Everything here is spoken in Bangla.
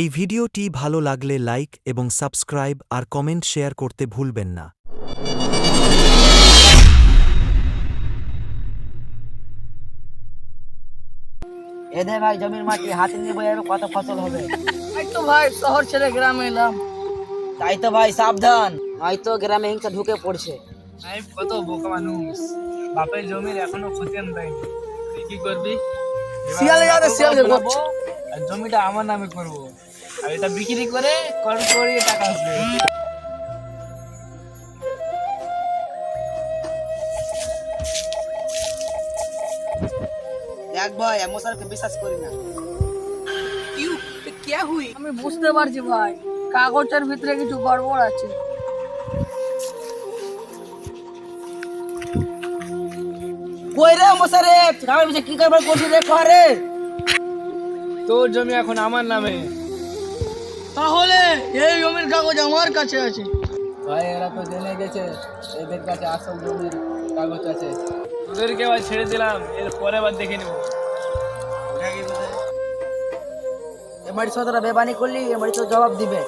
এই ভিডিওটি ভালো লাগলে লাইক এবং সাবস্ক্রাইব আর কমেন্ট শেয়ার করতে ভুলবেন না। এদের ভাই জমির মাটি হাতে নিয়ে বয়ে কত ফসল হবে। এই তো ভাই শহর ছেড়ে গ্রামে এলাম। তাই তো ভাই সাবধান। হয়তো গ্রামে হিংসা ঢুকে পড়ছে। আমি কত বোকা মানুষ। বাপের জমির এখনও খতিয়ান দেয়নি। কি করবি? শিয়ালে যাতে শিয়ালে ফেলাবো, করছে আর জমিটা আমার নামে করব। আর এটা বিক্রি করে কর করে টাকা আসবে। দেখ ভাই স্যারকে বিশ্বাস করি না। আমি বুঝতে পারছি ভাই কাগজের ভিতরে কিছু গড়বড় আছে। কই রে মশারে কি কারবার করছিস রে করে তোর জমি এখন আমার নামে। তাহলে এই জমির কাগজ আমার কাছে আছে। ভাই এরা তো জেনে গেছে। এদের কাছে আসল জমির কাগজ আছে। তোদেরকে আবার ছেড়ে দিলাম এর পরে আবার দেখে নেব। এ বাড়ি সতরা বেবানি করলি এ বাড়ি তো জবাব দিবে।